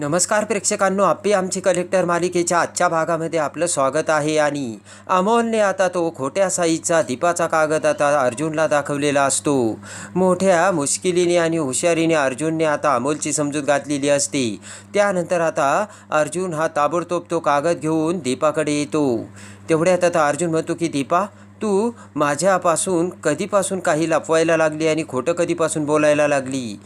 नमस्कार प्रेक्षकांनो आपली आमची कलेक्टर मालिकेच्या आजच्या भागामध्ये आपलं स्वागत आहे आणि अमोलने आता तो खोट्या साईचा दीपाचा कागद आता अर्जुनला दाखवलेला असतो. मोठ्या मुश्किलीने आणि हुशारीने अर्जुनने आता अमोलची समजूत घातलेली असते. त्यानंतर आता अर्जुन हा ताबडतोब तो कागद घेऊन दीपाकडे येतो. तेवढ्यात आता अर्जुन म्हणतो की दीपा तू माझ्यापासून कधीपासून काही लपवायला लागली आणि खोटं कधीपासून बोलायला लागली?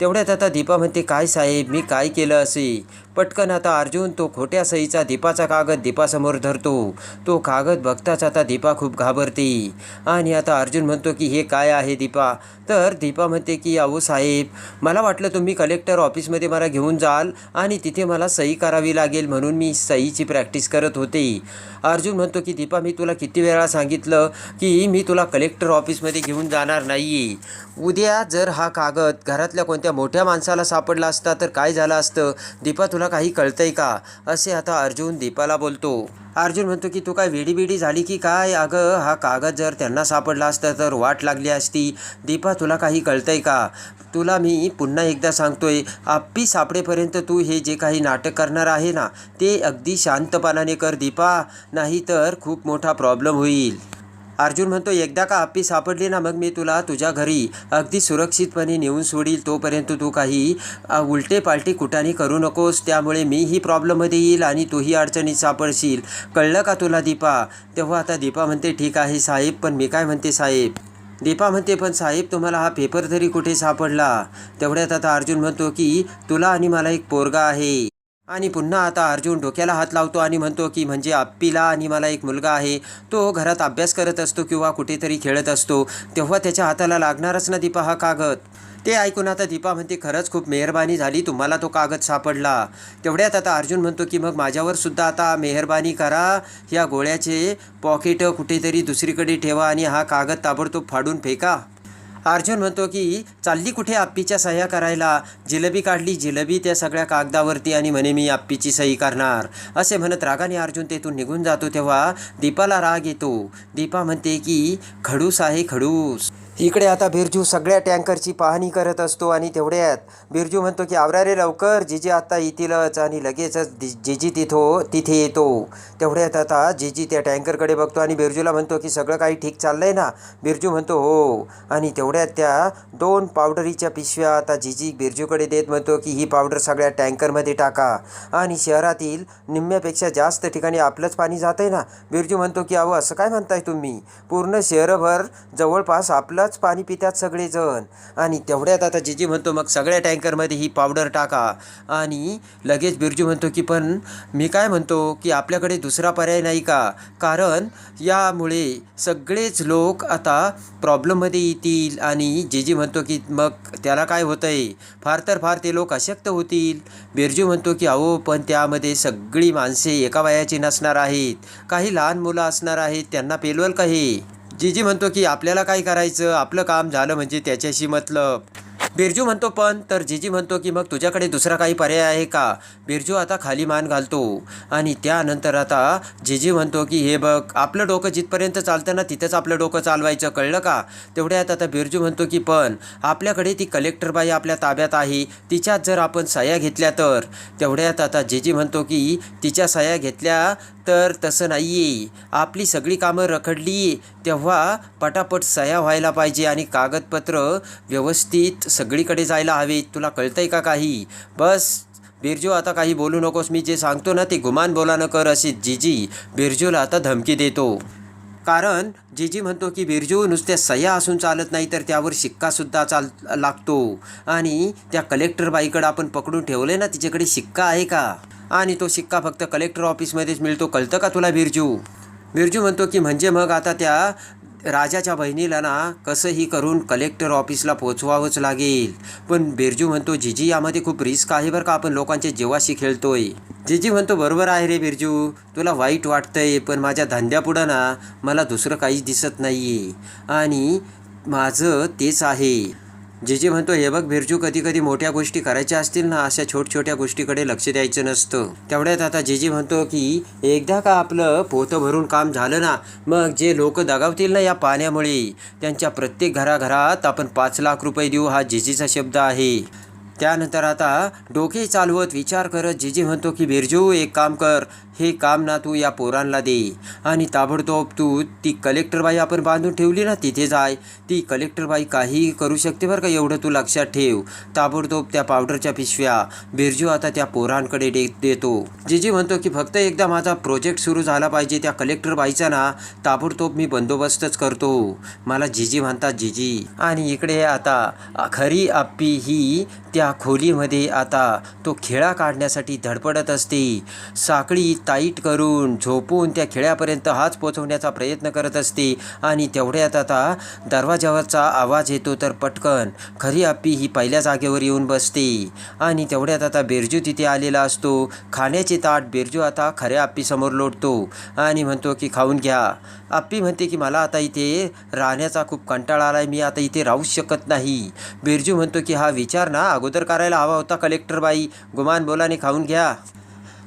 तेवढ्यात आता दीपा म्हणते काय साहेब मी काय केलं असे? पटकन आता अर्जुन तो खोट्या सईचा दीपाचा कागद दीपासमोर धरतो. तो कागद बघताच आता दीपा खूप घाबरते. आणि आता अर्जुन म्हणतो की हे काय आहे दीपा? तर दीपा म्हणते की अहो साहेब मला वाटलं तुम्ही कलेक्टर ऑफिसमध्ये मला घेऊन जाल आणि तिथे मला सही करावी लागेल म्हणून मी सहीची प्रॅक्टिस करत होते. अर्जुन म्हणतो की दीपा मी तुला किती वेळा सांगितलं की मी तुला कलेक्टर ऑफिसमध्ये घेऊन जाणार नाही उद्या जर हा कागद घरातल्या कोणत्या मोठ्या माणसाला सापडला असता तर काय झालं असतं? दीपा तुला काही कळतंय का? असे आता अर्जुन दीपाला बोलतो. अर्जुन म्हणतो की तू काय वेडी बिडी झाली की काय? अगं हा कागद जर त्यांना सापडला असता तर वाट लागली असती. दीपा तुला काही कळतंय का? तुला मी पुन्हा एकदा सांगतोय आप्पी सापडेपर्यंत तू हे जे काही नाटक करणार आहे ना ते अगदी शांतपणाने कर दीपा. नाही तर खूप मोठा प्रॉब्लेम होईल. अर्जुन म्हणतो एकदा का आप्पी सापडली ना मग मी तुला तुझ्या घरी अगदी सुरक्षितपणे नेऊन सोडील. तोपर्यंत तू काही उलटे पालटी कुटाने करू नकोस. त्यामुळे मीही प्रॉब्लेममध्ये येईल आणि तूही अडचणीत सापडशील. कळलं का तुला दीपा? तेव्हा आता दीपा म्हणते ठीक आहे साहेब पण मी काय म्हणते साहेब? दीपा म्हणते पण साहेब तुम्हाला हा पेपर तरी कुठे सापडला? तेवढ्यात आता अर्जुन म्हणतो की तुला आणि मला एक पोरगा आहे. आणि पुन्हा आता अर्जुन डोक्याला हात लावतो आणि म्हणतो की म्हणजे आप्पीला आणि मला एक मुलगा आहे. तो घरात अभ्यास करत असतो किंवा कुठेतरी खेळत असतो. तेव्हा त्याच्या हाताला लागणारच ना दीपा हा कागद. ते ऐकून आता दीपा म्हणते खरंच खूप मेहरबानी झाली तुम्हाला तो कागद सापडला. तेवढ्यात आता अर्जुन म्हणतो की मग माझ्यावर सुद्धा आता मेहरबानी करा. या गोळ्याचे पॉकेट कुठेतरी दुसरीकडे ठेवा आणि हा कागद ताबडतोब फाडून फेका. अर्जुन म्हणतो की चालली कुठे आप्पीच्या सह्या करायला? जिलेबी काढली जिलेबी त्या सगळ्या कागदावरती आणि म्हणे मी आप्पीची सही करणार. असे म्हणत रागाने अर्जुन तेथून निघून जातो तेव्हा दीपाला राग येतो. दीपा म्हणते की खडूस आहे खडूस. इकडे आता बिरजू सगळ्या टँकरची पाहणी करत असतो आणि तेवढ्यात बिरजू म्हणतो की आवरा रे लवकर जिजी आता येतीलच आणि लगेचच जिजी तिथो तिथे येतो. तेवढ्यात आता जिजी त्या टँकरकडे बघतो आणि बिरजूला म्हणतो की सगळं काही ठीक चाललंय ना? बिरजू म्हणतो हो. आणि तेवढ्यात त्या दोन पावडरीच्या पिशव्या आता जिजी बिरजूकडे देत म्हणतो की ही पावडर सगळ्या टँकरमध्ये टाका. आणि शहरातील निम्म्यापेक्षा जास्त ठिकाणी आपलंच पाणी जात आहे ना? बिरजू म्हणतो की अहो असं काय म्हणताय तुम्ही? पूर्ण शहरभर जवळपास आपलंच पाणी पितात सगळेजण. आणि तेवढ्यात आता जिजी म्हणतो मग सगळ्या टँकरमध्ये ही पावडर टाका. आणि लगेच बिरजू म्हणतो की पण मी काय म्हणतो की आपल्याकडे दुसरा पर्याय नाही का? कारण यामुळे सगळेच लोक आता प्रॉब्लेममध्ये येतील. आणि जिजी म्हणतो की मग त्याला काय होतं आहे फार तर फार ते लोक अशक्त होतील. बिरजू म्हणतो की अहो पण त्यामध्ये सगळी माणसे एका वयाची नसणार आहेत. काही लहान मुलं असणार आहेत त्यांना पेलवल का हे? जीजी म्हणतो की आपल्याला काय करायचं? आपलं काम झालं म्हणजे त्याच्याशी मतलब. बिरजू म्हणतो पण तर जीजी म्हणतो की मग तुझ्याकडे दुसरा काही पर्याय आहे का? बिरजू आता खाली मान घालतो. आणि त्यानंतर आता जीजी म्हणतो की हे बघ आपलं डोकं जिथपर्यंत चालतं ना तिथंच आपलं डोकं चालवायचं. कळलं का? तेवढ्यात आता बिरजू म्हणतो की पण आपल्याकडे ती कलेक्टर बाई आपल्या ताब्यात आहे. तिच्यात जर आपण सह्या घेतल्या तर? तेवढ्यात आता जीजी म्हणतो की तिच्या सह्या घेतल्या तर तसं नाही आहे आपली सगळी कामं रखडली तेव्हा पटापट सह्या व्हायला पाहिजे आणि कागदपत्र व्यवस्थित सगळीकडे जायला हवेत तुला कळतंय का काही? बस बिरजू आता काही बोलू नकोस. मी जे सांगतो ना ते गुमान बोलानं कर अशी जीजी बिरजूला आता धमकी देतो. कारण जे जी म्हणतो की बिरजू नुसत्या सह्या असून चालत नाही तर त्यावर शिक्कासुद्धा चाल लागतो. आणि त्या कलेक्टर बाईकडं आपण पकडून ठेवले ना तिच्याकडे शिक्का आहे का? आणि तो शिक्का फक्त कलेक्टर ऑफिसमध्येच मिळतो. कळतं का तुला बिरजू? बिरजू म्हणतो की म्हणजे मग आता त्या राजाच्या बहिणीला ना कसंही करून कलेक्टर ऑफिसला पोचवावंच लागेल. पण बिरजू म्हणतो जिजी यामध्ये खूप रिस्क आहे बरं का? आपण लोकांच्या जीवाशी खेळतोय. जिजी म्हणतो बरोबर आहे रे बिरजू. तुला वाईट वाटतंय पण माझ्या धंद्यापुढं ना मला दुसरं काहीच दिसत नाही आहे आणि माझं तेच आहे. जे जे म्हणतो हे बघ बिरजू कधी कधी मोठ्या गोष्टी करायच्या असतील ना अशा छोट छोट्या गोष्टीकडे लक्ष द्यायचं नसतं. तेवढ्यात आता जे म्हणतो की एकदा का आपलं पोतं भरून काम झालं ना मग जे लोक दगावतील ना या पाण्यामुळे त्यांच्या प्रत्येक घराघरात आपण पाच लाख रुपये देऊ हा जेजीचा शब्द आहे. त्यानंतर आता डोके चालवत विचार करत जिजी म्हणतो की बिरजू एक काम कर. हे काम ना तू या पोरांना दे. आणि ताबडतोब तू ती कलेक्टरबाई आपण बांधून ठेवली ना तिथे जाय. ती कलेक्टरबाई काही करू शकते बरं का एवढं तू लक्षात ठेव. ताबडतोब त्या पावडरच्या पिशव्या बिरजू आता त्या पोरांकडे दे देतो. जिजी म्हणतो की फक्त एकदा माझा प्रोजेक्ट सुरू झाला पाहिजे त्या कलेक्टरबाईचा ना ताबडतोब मी बंदोबस्तच करतो. मला जिजी म्हणतात जिजी आणि इकडे आता खरी आप्पी ही त्या खोलीमध्ये आता तो खेळा काढण्यासाठी धडपडत असते. साखळी टाईट करून झोपून त्या खेळ्यापर्यंत हाच पोचवण्याचा प्रयत्न करत असते आणि तेवढ्यात आता दरवाजावरचा आवाज येतो तर पटकन खरी आप्पी ही पहिल्या जागेवर येऊन बसते. आणि तेवढ्यात आता बिरजू तिथे आलेला असतो. खाण्याचे ताट बिरजू आता खऱ्या आप्पीसमोर लोटतो आणि म्हणतो की खाऊन घ्या. आप्पी म्हणते की मला आता इथे राहण्याचा खूप कंटाळा आला आहे मी आता इथे राहूच शकत नाही. बिरजू म्हणतो की हा विचार ना अगोदर करायला हवा होता कलेक्टर बाई. गुमान बोलाने खाऊन घ्या.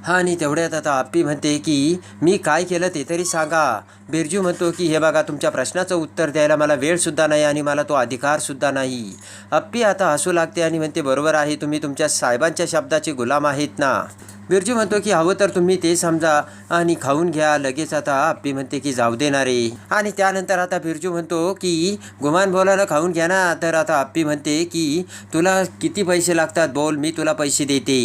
हा आणि तेवढ्यात आता आप्पी म्हणते की मी काय केलं ते तरी सांगा. बिरजू म्हणतो की हे बघा तुमच्या प्रश्नाचं उत्तर द्यायला मला वेळसुद्धा नाही आणि मला तो अधिकारसुद्धा नाही. अप्पी आता हसू लागते आणि म्हणते बरोबर आहे तुम्ही तुमच्या साहेबांच्या शब्दाचे गुलाम आहेत ना. बिरजू म्हणतो की हवं तर तुम्ही ते समजा आणि खाऊन घ्या लगेच आता आप्पी म्हणते की जाऊ देणारे आणि त्यानंतर आता बिरजू म्हणतो की गुमान बोलानं खाऊन घ्या ना. तर आता आप्पी म्हणते की तुला किती पैसे लागतात बोल मी तुला पैसे देते.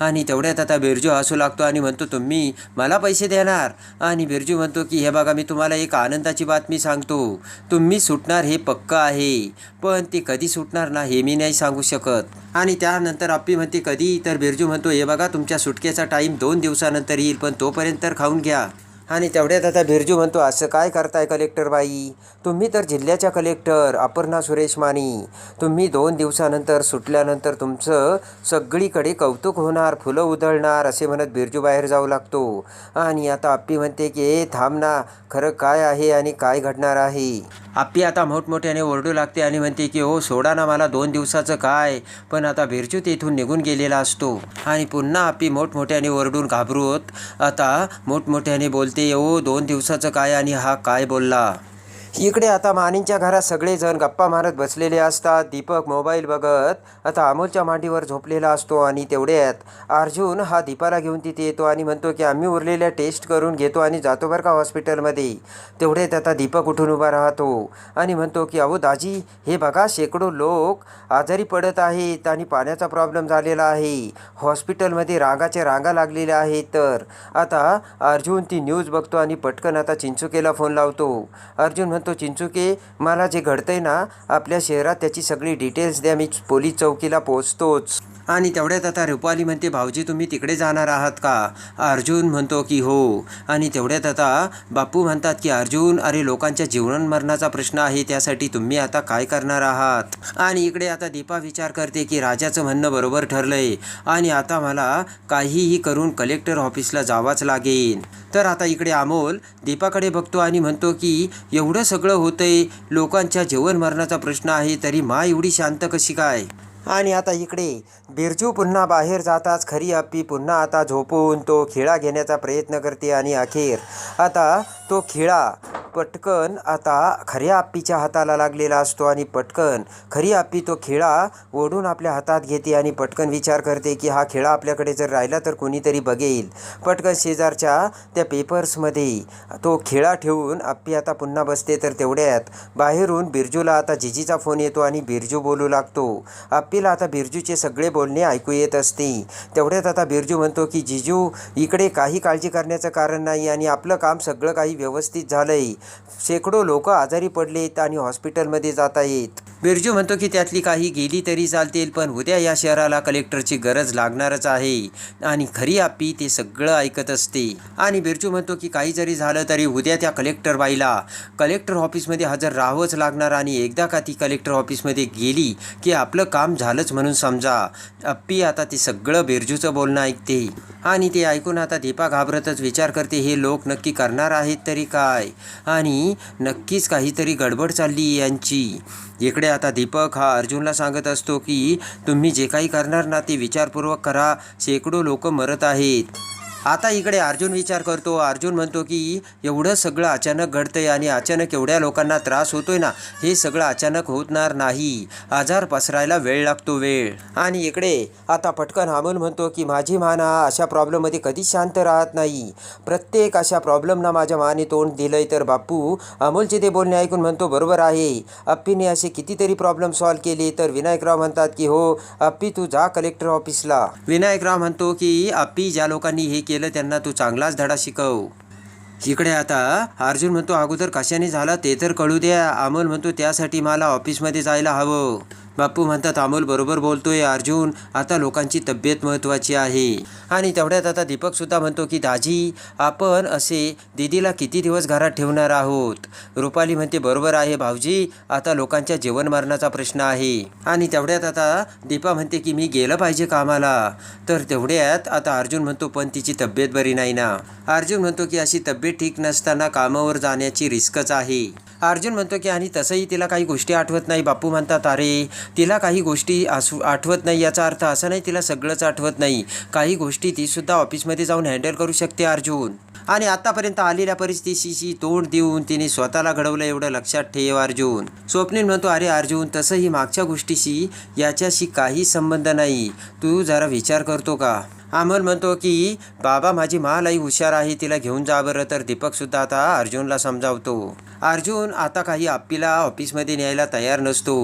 आणि तेवढ्यात आता बिरजू हसू लागतो आणि म्हणतो तुम्ही मला पैसे देणार? आणि बिरजू म्हणतो की हे बघा मी तुम्हाला एक आनंदाची बातमी सांगतो. तुम्ही सुटणार हे पक्का आहे पण ते कधी सुटणार ना हे मी नाही सांगू शकत. आणि त्यानंतर अप्पी म्हणते कधी? तर बिरजू म्हणतो हे बघा तुमच्या सुटकेचा टाईम दोन दिवसानंतर येईल पण तोपर्यंत तर खाऊन घ्या. आणि तेवढ्यात आता बिरजू म्हणतो असं काय करताय कलेक्टर बाई? तुम्ही तर जिल्ह्याच्या कलेक्टर अपर्णा सुरेश मानी. तुम्ही दोन दिवसानंतर सुटल्यानंतर तुमचं सगळीकडे कौतुक होणार फुलं उधळणार असे म्हणत बिरजू बाहेर जाऊ लागतो. आणि आता आप्पी म्हणते की ए थांब ना खरं काय आहे आणि काय घडणार आहे? आप्पी आता मोठमोठ्याने ओरडू लागते आणि म्हणते की हो सोडा ना मला दोन दिवसाचं काय? पण आता बिरजू तेथून निघून गेलेला असतो. आणि पुन्हा आप्पी मोठमोठ्याने ओरडून घाबरवत आता मोठमोठ्याने बोलते ओ दोन दिवसाचं काय आणि हा काय बोलला? इकडे आता मानींच्या घरात सगळेजण गप्पा मारत बसलेले असतात. दीपक मोबाईल बघत आता अमोलच्या मांडीवर झोपलेला असतो आणि तेवढ्यात अर्जुन हा दीपाला घेऊन तिथे येतो आणि म्हणतो की आम्ही उरलेल्या टेस्ट करून घेतो आणि जातो बरं का हॉस्पिटलमध्ये. तेवढ्यात आता दीपक उठून उभा राहतो आणि म्हणतो की अहो दाजी हे बघा शेकडो लोक आजारी पडत आहेत आणि पाण्याचा प्रॉब्लेम झालेला आहे. हॉस्पिटलमध्ये रांगाच्या रांगा लागलेल्या आहेत तर. आता अर्जुन ती न्यूज बघतो आणि पटकन आता चिंचुकेला फोन लावतो. अर्जुन म्हणतो चिंचुके मला जे घडतंय ना आपल्या शहरात त्याची सगळी डिटेल्स द्या. मी पोलीस चौकीला पोहोचतोच. आणि तेवढ्यात आता रुपाली म्हणते भाऊजी तुम्ही तिकडे जाणार आहात का? अर्जुन म्हणतो की हो. आणि तेवढ्यात आता बापू म्हणतात की अर्जुन अरे लोकांच्या जीवन मरणाचा प्रश्न आहे त्यासाठी तुम्ही आता काय करणार आहात? आणि इकडे आता दीपा विचार करते की राजाचं म्हणणं बरोबर ठरलंय आणि आता मला काहीही करून कलेक्टर ऑफिसला जावाच लागेल. तर आता इकडे अमोल दीपाकडे बघतो आणि म्हणतो की एवढं सगळं होतंय लोकांच्या जीवन मरणाचा प्रश्न आहे तरी मा एवढी शांत कशी काय? आणि आता इकडे. बिरजू पुन्हा बाहेर जाताच खरी अप्पी पुन्हा आता झोपून तो खिळा घेण्याचा प्रयत्न करते आणि अखेर. आता तो खिळा पटकन आता खऱ्या आप्पीच्या हाताला लागलेला असतो आणि पटकन खरी आप्पी तो खिळा ओढून आपल्या हातात घेते आणि पटकन विचार करते की हा खिळा आपल्याकडे जर राहिला तर कोणीतरी बघेल. पटकन शेजारच्या त्या पेपर्समध्ये तो खिळा ठेवून आप्पी आता पुन्हा बसते तर तेवढ्यात बाहेरून बिरजूला आता जिजीचा फोन येतो आणि बिरजू बोलू लागतो. आप्पीला आता बिरजूचे सगळे बोलणे ऐकू येत असते. तेवढ्यात आता बिरजू म्हणतो की जिजू इकडे काही काळजी करण्याचं कारण नाही आणि आपलं काम सगळं काही व्यवस्थित झालंय. शेकडो लोक आजारी पडलेत आणि हॉस्पिटलमध्ये जात आहेत. बिरजू म्हणतो की त्यातली काही गेली तरी चालतील पण उद्या या शहराला कलेक्टरची गरज लागणारच आहे. आणि खरी आपी ते सगळं ऐकत असते. आणि बिरजू म्हणतो की काही जरी झालं तरी उद्या त्या कलेक्टर बाईला कलेक्टर ऑफिसमध्ये हजर राहावंच लागणार आणि एकदा का ती कलेक्टर ऑफिसमध्ये गेली की आपलं काम झालंच म्हणून समजा. अप्पी आता ते सगळं बिरजूचं बोलणं ऐकते. आणि ते ऐकून आता दीपा घाबरतच विचार करते हे लोक नक्की करणार आहेत तरी काय? आणि नक्कीच काहीतरी गडबड चालली यांची. इकडे आता दीपक हा अर्जुनला सांगत असतो की तुम्ही जे काही करणार ना ते विचारपूर्वक करा. शेकडो लोक मरत आहेत. आता इकडे अर्जुन विचार करतो. अर्जुन म्हणतो की एवढं सगळं अचानक घडतंय आणि अचानक एवढ्या लोकांना त्रास होतोय ना हे सगळं अचानक होणार नाही. आजार पसरायला वेळ लागतो वेळ. आणि इकडे आता पटकन अमोल म्हणतो की माझी मान हा अशा प्रॉब्लेममध्ये कधीच शांत राहत नाही. प्रत्येक अशा प्रॉब्लेमना माझ्या माने तोंड दिलंय तर बापू अमोलचे ते बोलणे ऐकून म्हणतो बरोबर आहे. अप्पीने असे कितीतरी प्रॉब्लेम सॉल्व्ह केले तर विनायकराव म्हणतात की हो अप्पी तू जा कलेक्टर ऑफिसला विनायकराव म्हणतो की अप्पी ज्या लोकांनी हे केलं त्यांना तू चांगलाच धडा शिकव. इकडे आता अर्जुन म्हणतो अगोदर कशाने झाला ते तर कळू द्या. अमोल म्हणतो त्यासाठी मला ऑफिसमध्ये जायला हवं. बाप्पू म्हणतात अमोल बरोबर बोलतोय अर्जुन. आता लोकांची तब्येत महत्त्वाची आहे. आणि तेवढ्यात आता दीपक सुद्धा म्हणतो की दाजी आपण असे दीदीला किती दिवस घरात ठेवणार आहोत? रुपाली म्हणते बरोबर आहे भाऊजी. आता लोकांच्या जीवनमरणाचा प्रश्न आहे. आणि तेवढ्यात आता दीपा म्हणते की मी गेलं पाहिजे कामाला. तर तेवढ्यात आता अर्जुन म्हणतो पण तिची तब्येत बरी नाही ना. अर्जुन म्हणतो की अशी तब्येत ठीक नसताना कामावर जाण्याची रिस्कच आहे. अर्जुन म्हणतो की आणि तसंही तिला काही गोष्टी आठवत नाही. बापू म्हणतात अरे तिला काही गोष्टी असू आठवत नाही याचा अर्थ असा नाही तिला सगळंच आठवत नाही. काही गोष्टी तीसुद्धा ऑफिसमध्ये जाऊन हँडल करू शकते अर्जुन. आणि आतापर्यंत आलेल्या परिस्थितीशी तोंड देऊन तिने स्वतःला घडवलं एवढं लक्षात ठेव अर्जुन. स्वप्नील म्हणतो अरे अर्जुन तसंही मागच्या गोष्टीशी याच्याशी काही संबंध नाही. तू जरा विचार करतो का? अमोल म्हणतो की बाबा माझी महालाई हुशार आहे तिला घेऊन जा बरं. तर दीपकसुद्धा आता अर्जुनला समजावतो. अर्जुन आता काही अप्पीला ऑफिसमध्ये न्यायला तयार नसतो.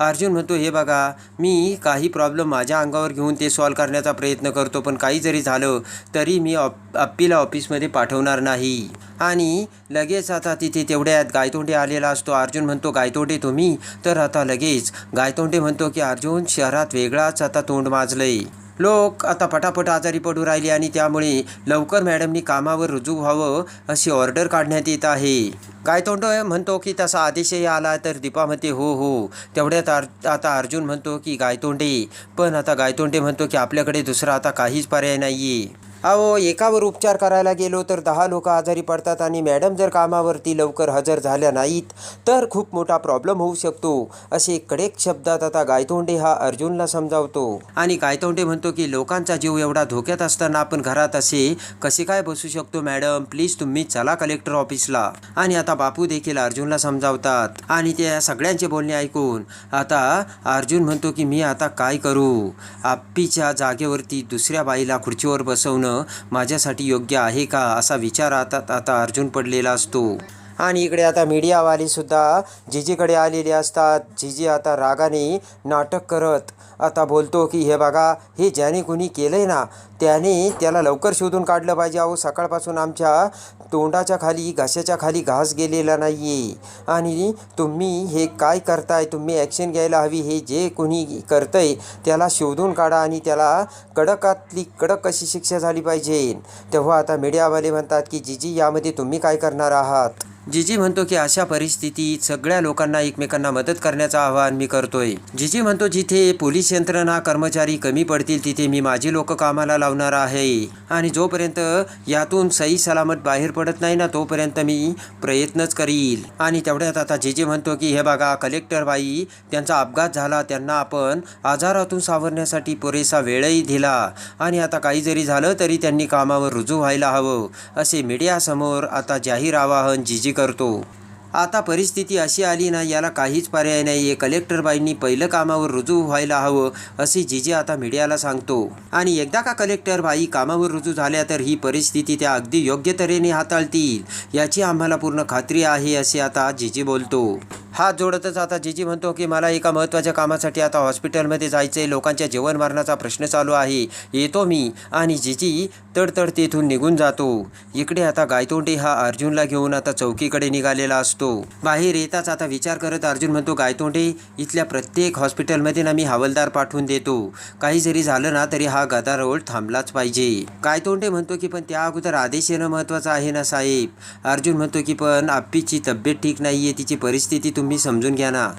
अर्जुन म्हणतो हे बघा मी काही प्रॉब्लेम माझ्या अंगावर घेऊन ते सॉल्व करण्याचा प्रयत्न करतो पण काही जरी झालं तरी मी ऑप अप्पीला ऑफिसमध्ये पाठवणार नाही. आणि लगेच आता तिथे तेवढ्यात गायतोंडे आलेला असतो. अर्जुन म्हणतो गायतोंडे तुम्ही? तर आता लगेच गायतोंडे म्हणतो की अर्जुन शहरात वेगळाच आता तोंड माजलंय. लोक आता पटापट आजारी पडू राहिले आणि त्यामुळे लवकर मॅडमनी कामावर रुजू व्हावं अशी ऑर्डर काढण्यात येत आहे. गायतोंड म्हणतो की तसा आदेशही आला तर दीपा म्हणते हो हो. तेवढ्यात आर आता अर्जुन म्हणतो की गायतोंडे. पण आता गायतोंडे म्हणतो की आपल्याकडे दुसरा आता काहीच पर्याय नाही आहे अहो एकावर उपचार करायला गेलो तर दहा लोक आजारी पडतात आणि मॅडम जर कामावरती लवकर हजर झाल्या नाहीत तर खूप मोठा प्रॉब्लेम होऊ शकतो असे कडेक शब्दात आता गायतोंडे हा अर्जुनला समजावतो. आणि गायतोंडे म्हणतो की लोकांचा जीव एवढा धोक्यात असताना आपण घरात असे कसे काय बसू शकतो मॅडम? प्लीज तुम्ही चला कलेक्टर ऑफिसला. आणि आता बापू देखील अर्जुनला समजावतात. आणि त्या सगळ्यांचे बोलणे ऐकून आता अर्जुन म्हणतो की मी आता काय करू? आप्पीच्या जागेवरती दुसऱ्या बाईला खुर्चीवर बसवणं माझ्यासाठी योग्य आहे का असा विचार आता आता अर्जुन पडलेला असतो. आणि इकडे आता मीडियावालीसुद्धा जिजीकडे आलेले असतात. जिजी आता रागाने नाटक करत आता बोलतो की हे बघा हे ज्याने कुणी केलं आहे ना त्याने त्याला लवकर शोधून काढलं पाहिजे. अहो सकाळपासून आमच्या तोंडाच्या खाली घशाच्या खाली घास गेलेला नाही आहे आणि तुम्ही हे काय करताय? तुम्ही ॲक्शन घ्यायला हवी. हे जे कोणी करतंय त्याला शोधून काढा आणि त्याला कडकातली कडक अशी शिक्षा झाली पाहिजे. तेव्हा आता मीडियावाले म्हणतात की जीजी यामध्ये तुम्ही काय करणार आहात? जिजी म्हणतो की अशा परिस्थितीत सगळ्या लोकांना एकमेकांना मदत करण्याचं आवाहन मी करतोय. जिजी म्हणतो जिथे पोलीस यंत्रणा कर्मचारी कमी पडतील तिथे मी माझी लोक कामाला लावणार आहे. आणि जोपर्यंत यातून सही सलामत बाहेर पडत नाही ना तोपर्यंत मी प्रयत्नच करील. आणि तेवढ्यात आता जिजी म्हणतो की हे बघा कलेक्टर बाई त्यांचा अपघात झाला त्यांना आपण आजारातून सावरण्यासाठी पुरेसा वेळही दिला. आणि आता काही जरी झालं तरी त्यांनी कामावर रुजू व्हायला हवं. असे मीडियासमोर आता जाहीर आवाहन जिजी करतो. आता परिस्थिती अशी आली ना याला काहीच पर्याय नाही आहे कलेक्टरबाईंनी पहिलं कामावर रुजू व्हायला हवं असे जिजे आता मीडियाला सांगतो. आणि एकदा का कलेक्टरबाई कामावर रुजू झाल्या तर ही परिस्थिती त्या अगदी योग्य तऱ्हेने हाताळतील. याची आम्हाला पूर्ण खात्री आहे असे आता जिजे बोलतो. हात जोडतच आता जिजी म्हणतो की मला एका महत्त्वाच्या कामासाठी आता हॉस्पिटलमध्ये जायचं आहे लोकांच्या जेवण मारण्याचा प्रश्न चालू आहे. येतो मी आणि जिजी तडतड तेथून निघून जातो. इकडे आता गायतोंडे हा अर्जुनला घेऊन आता चौकीकडे निघालेला असतो. बाहेर येताच आता विचार करत अर्जुन म्हणतो गायतोंडे इथल्या प्रत्येक हॉस्पिटलमध्ये ना मी हवालदार पाठवून देतो. काही जरी झालं ना तरी हा गदारोळ थांबलाच पाहिजे. गायतोंडे म्हणतो की पण त्या अगोदर आदेश येणं महत्त्वाचं आहे ना साहेब. अर्जुन म्हणतो की पण आप्पीची तब्येत ठीक नाही आहे तिची परिस्थिती तुम्ही समजून घ्या ना.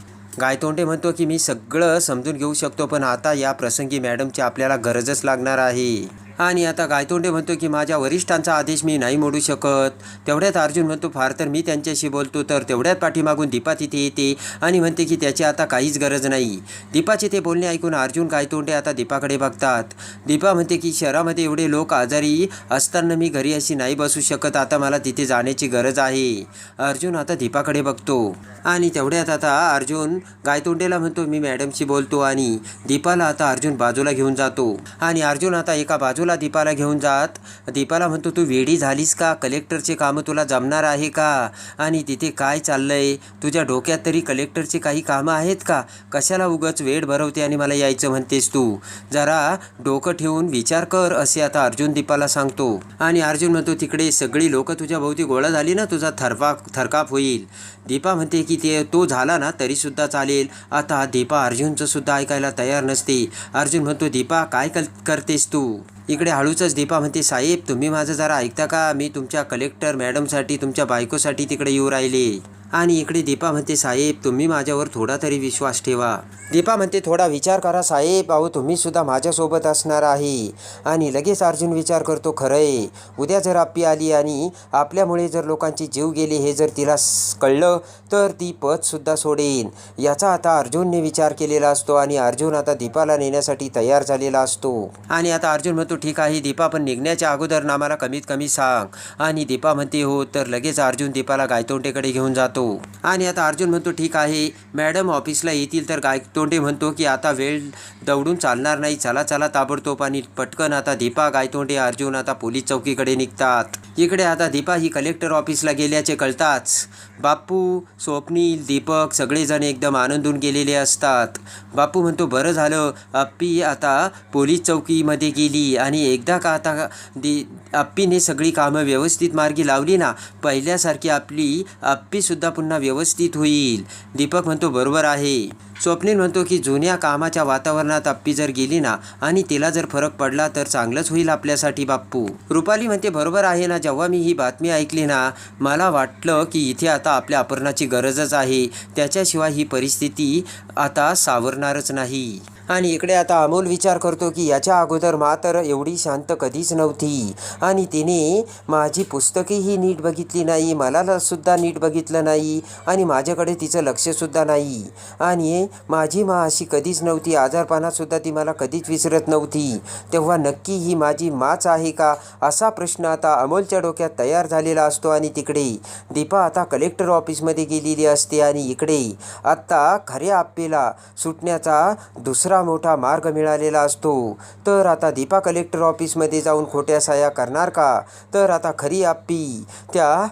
गायतोंडे म्हणतो की मी सगळं समजून घेऊ शकतो पण आता या प्रसंगी मॅडमची आपल्याला गरजच लागणार आहे. आणि आता गायतोंडे म्हणतो की माझ्या वरिष्ठांचा आदेश मी नाही मोडू शकत. तेवढ्यात अर्जुन म्हणतो फार तर मी त्यांच्याशी बोलतो तर तेवढ्यात पाठीमागून दीपा तिथे येते आणि म्हणते की त्याची आता काहीच गरज नाही. दीपाचे ते बोलणे ऐकून अर्जुन गायतोंडे आता दीपाकडे बघतात. दीपा म्हणते की शहरामध्ये एवढे लोक आजारी असताना मी घरी अशी नाही बसू शकत आता मला तिथे जाण्याची गरज आहे. अर्जुन आता दीपाकडे बघतो. आणि तेवढ्यात आता अर्जुन गायतोंडेला म्हणतो मी मॅडमशी बोलतो आणि दीपाला आता अर्जुन बाजूला घेऊन जातो. आणि अर्जुन आता एका बाजूला दीपाला घेऊन जात? दीपाला म्हणतो तू वेडी झालीस का? कलेक्टरचे कामं तुला जमणार आहे का? आणि तिथे काय चाललंय? तुझ्या डोक्यात तरी कलेक्टरचे काही कामं आहेत का? कशाला उगच वेळ भरवते आणि मला यायचं म्हणतेस तू? जरा डोकं ठेवून विचार कर असे आता अर्जुन दीपाला सांगतो. आणि अर्जुन म्हणतो तिकडे सगळी लोकं तुझ्या भोवती गोळा झाली ना तुझा थरपा थरकाप होईल. दीपा म्हणते की ते तो झाला ना तरीसुद्धा चालेल. आता दीपा अर्जुनचं सुद्धा ऐकायला तयार नसते. अर्जुन म्हणतो दीपा काय कल करतेस तू? इकडे हळूचच दीपा म्हणते साहेब तुम्ही माझं जरा ऐकता का? मी तुमच्या कलेक्टर मॅडमसाठी तुमच्या बायकोसाठी तिकडे येऊ राहिले. आणि इकडे दीपा म्हणते साहेब तुम्ही माझ्यावर थोडा तरी विश्वास ठेवा. दीपा म्हणते थोडा विचार करा साहेब. अहो तुम्ही सुद्धा माझ्यासोबत असणार आहे. आणि लगेच अर्जुन विचार करतो खरंय. उद्या जर आप्पी आली आणि आपल्यामुळे जर लोकांचे जीव गेले हे जर तिला कळलं तर ती पदसुद्धा सोडेन. याचा आता अर्जुनने विचार केलेला असतो आणि अर्जुन आता दीपाला नेण्यासाठी तयार झालेला असतो. आणि आता अर्जुन म्हणतो ठीक आहे दीपा पण निघण्याच्या अगोदर नामाला कमीत कमी सांग. आणि दीपा म्हणते हो. तर लगेच अर्जुन दीपाला गायतोंडेकडे घेऊन जातो. आणि आता अर्जुन म्हणतो ठीक आहे मॅडम ऑफिसला येतील तर गायतोंडे म्हणतो की आता वेळ दौडून चालणार नाही. चला चला ताबडतोब आणि पटकन आता दीपा गायतोंडे अर्जुन आता पोलीस चौकीकडे निघतात. इकडे आता दीपा ही कलेक्टर ऑफिसला गेल्याचे कळताच. बाप्पू स्वप्नील दीपक सगळेजण एकदम आनंदून गेलेले असतात. बापू म्हणतो बरं झालं. अप्पी आता पोलीस चौकीमध्ये गेली आणि एकदा का आता दी अप्पीने सगळी कामं व्यवस्थित मार्गी लावली ना पहिल्यासारखी आपली अप्पीसुद्धा पुन्हा व्यवस्थित होईल. दीपक म्हणतो बरोबर आहे. स्वप्नील म्हणतो की जुन्या कामाच्या वातावरणात अप्पी जर गेली ना आणि तिला जर फरक पडला तर चांगलंच होईल आपल्यासाठी बाप्पू. रुपाली म्हणते बरोबर आहे ना जेव्हा मी ही बातमी ऐकली ना मला वाटलं की इथे आता आपल्या अपर्णाची गरजच आहे. त्याच्याशिवाय ही परिस्थिती आता सावरणारच नाही. आणि इकडे आता अमोल विचार करतो की याच्या अगोदर मा तर एवढी शांत कधीच नव्हती. आणि तिने माझी पुस्तकेही नीट बघितली नाही मला सुद्धा नीट बघितलं नाही आणि माझ्याकडे तिचं लक्षसुद्धा नाही. आणि माझी मा अशी कधीच नव्हती आजारपणातसुद्धा ती मला कधीच विसरत नव्हती. तेव्हा नक्की ही माझी माच आहे का? असा प्रश्न आता अमोलच्या डोक्यात तयार झालेला असतो आणि तिकडे. दीपा आता कलेक्टर ऑफिसमध्ये गेलेली असते आणि इकडे. आत्ता खऱ्या आप्पेला सुटण्याचा दुसरा मोठा मार्ग मिळालेला असतो. तर आता दीपा कलेक्टर ऑफिसमध्ये जाऊन खोट्या साया करणार का? तर आता खरी आप्पी त्या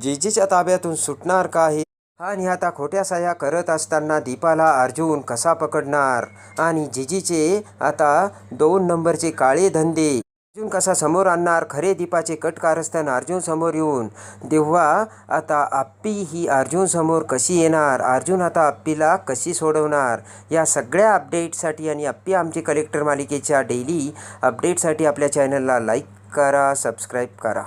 जेजेच्या ताब्यातून सुटणार का हे आणि आता खोट्या साया करत असताना दीपाला अर्जुन कसा पकडणार? आणि जिजीचे आता दोन नंबरचे काळे धंदे अर्जुन कसा समोर आणणार? खरे दीपाचे कट कारस्थान अर्जुन समोर येऊन. तेव्हा आता आप्पी ही अर्जुन समोर कशी येणार? अर्जुन आता आप्पीला कशी सोडवणार? या सगळ्या अपडेटसाठी आणि आप्पी आमचे कलेक्टर मालिकेच्या डेली अपडेटसाठी आपल्या चॅनलला लाईक करा सबस्क्राईब करा.